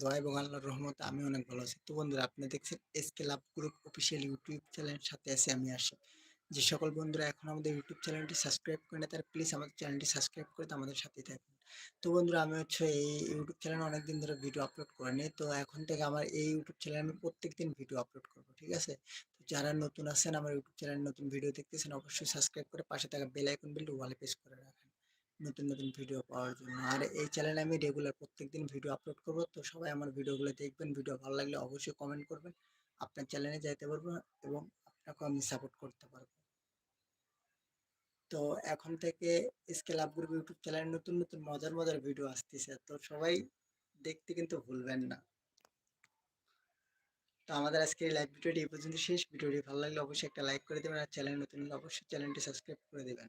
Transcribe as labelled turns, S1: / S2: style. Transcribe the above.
S1: দোয়া এবং আল্লাহর রহমতে আমি অনেক ভালো আছি। তো বন্ধুরা, আপনি দেখছেন SK love group official YouTube চ্যানেলের সাথে আছি আমি আসি যে সকল বন্ধুরা এখন আমাদের ইউটিউব চ্যানেলটি সাবস্ক্রাইব করে না তারা প্লিজ আমাদের চ্যানেলটি সাবস্ক্রাইব করে আমাদের সাথেই থাকুন। তো বন্ধুরা, আমি হচ্ছে এই ইউটিউব চ্যানেলে অনেকদিন ধরে ভিডিও আপলোড করিনি। তো এখন থেকে আমার এই ইউটিউব চ্যানেলে আমি প্রত্যেকদিন ভিডিও আপলোড করব। ঠিক আছে? তো যারা নতুন আছেন, আমার ইউটিউব চ্যানেলে নতুন ভিডিও দেখতেছেন, অবশ্যই সাবস্ক্রাইব করে পাশে থাকা বেল আইকন বেলটি ওয়ালে প্রেস করে রাখেন। নতুন, নতুন ভিডিও পাওয়ার জন্য। আর এই চ্যানেলে আমি রেগুলার প্রত্যেকদিন ভিডিও আপলোড করব। তো সবাই আমার ভিডিওগুলো দেখবেন। ভিডিও ভালো লাগলে অবশ্যই কমেন্ট করবেন। আপনার চ্যানেলে যাইতে পারব এবং আপনাকেও আমি সাপোর্ট করতে পারব। তো এখন থেকে এসকে লাভ গ্রুপ ইউটিউব চ্যানেলে নতুন, নতুন মজার, মজার ভিডিও আসতেছে। তো সবাই দেখতে কিন্তু ভুলবেন না। তো আমাদের আজকে লাইভ ভিডিওটি এই পর্যন্ত শেষ। ভিডিওটি ভালো লাগলে অবশ্যই একটা লাইক করে দেবেন আর চ্যানেলে নতুন হলে অবশ্যই চ্যানেলটি সাবস্ক্রাইব করে দিবেন।